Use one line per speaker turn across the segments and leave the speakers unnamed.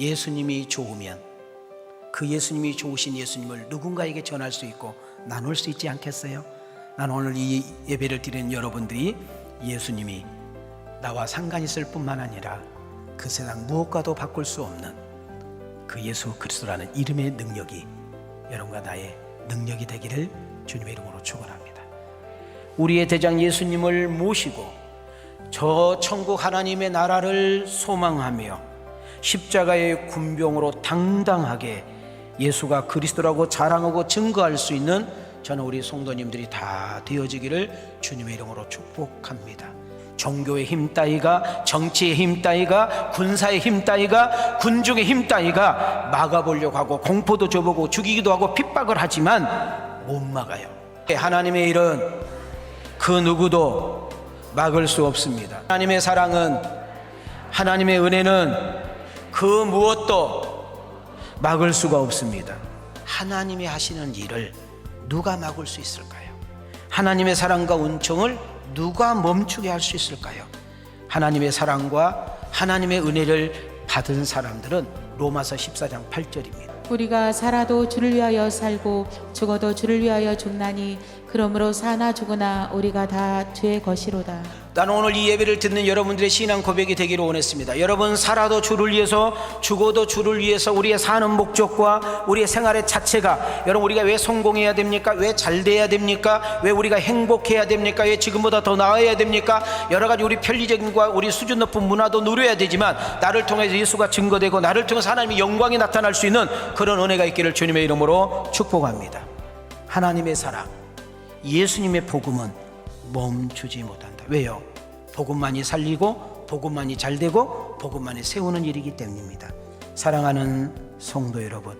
예수님이 좋으면 그 예수님이 좋으신 예수님을 누군가에게 전할 수 있고 나눌 수 있지 않겠어요? 난 오늘 이 예배를 드리는 여러분들이 예수님이 나와 상관 있을 뿐만 아니라 그 세상 무엇과도 바꿀 수 없는 그 예수 그리스도라는 이름의 능력이 여러분과 나의 능력이 되기를 주님의 이름으로 축원합니다. 우리의 대장 예수님을 모시고 저 천국 하나님의 나라를 소망하며 십자가의 군병으로 당당하게 예수가 그리스도라고 자랑하고 증거할 수 있는 저는 우리 성도님들이 다 되어지기를 주님의 이름으로 축복합니다. 종교의 힘 따위가 정치의 힘 따위가 군사의 힘 따위가 군중의 힘 따위가 막아보려고 하고 공포도 줘보고 죽이기도 하고 핍박을 하지만 못 막아요. 하나님의 일은 그 누구도 막을 수 없습니다. 하나님의 사랑은 하나님의 은혜는 그 무엇도 막을 수가 없습니다. 하나님이 하시는 일을 누가 막을 수 있을까요? 하나님의 사랑과 은총을 누가 멈추게 할 수 있을까요? 하나님의 사랑과 하나님의 은혜를 받은 사람들은 로마서 14장 8절입니다.
우리가 살아도 주를 위하여 살고 죽어도 주를 위하여 죽나니 그러므로 사나 죽으나 우리가 다 주의 것이로다.
나는 오늘 이 예배를 듣는 여러분들의 신앙 고백이 되기를 원했습니다. 여러분 살아도 주를 위해서 죽어도 주를 위해서 우리의 사는 목적과 우리의 생활의 자체가 여러분 우리가 왜 성공해야 됩니까? 왜 잘 돼야 됩니까? 왜 우리가 행복해야 됩니까? 왜 지금보다 더 나아야 됩니까? 여러 가지 우리 편리적인과 우리 수준 높은 문화도 누려야 되지만 나를 통해서 예수가 증거되고 나를 통해서 하나님의 영광이 나타날 수 있는 그런 은혜가 있기를 주님의 이름으로 축복합니다. 하나님의 사랑, 예수님의 복음은 멈추지 못한다. 왜요? 복음만이 살리고 복음만이 잘 되고 복음만이 세우는 일이기 때문입니다. 사랑하는 성도 여러분,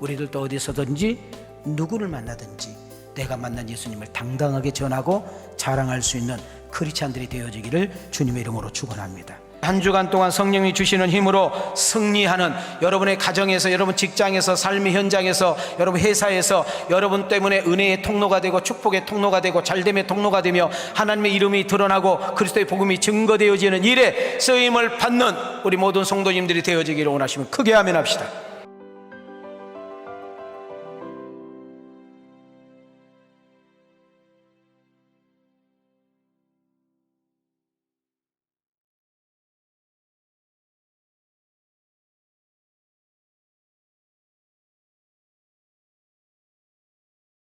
우리들도 어디서든지 누구를 만나든지 내가 만난 예수님을 당당하게 전하고 자랑할 수 있는 크리스찬들이 되어지기를 주님의 이름으로 축원합니다. 한 주간 동안 성령이 주시는 힘으로 승리하는 여러분의 가정에서 여러분 직장에서 삶의 현장에서 여러분 회사에서 여러분 때문에 은혜의 통로가 되고 축복의 통로가 되고 잘됨의 통로가 되며 하나님의 이름이 드러나고 그리스도의 복음이 증거되어지는 일에 쓰임을 받는 우리 모든 성도님들이 되어지기를 원하시면 크게 하면 합시다.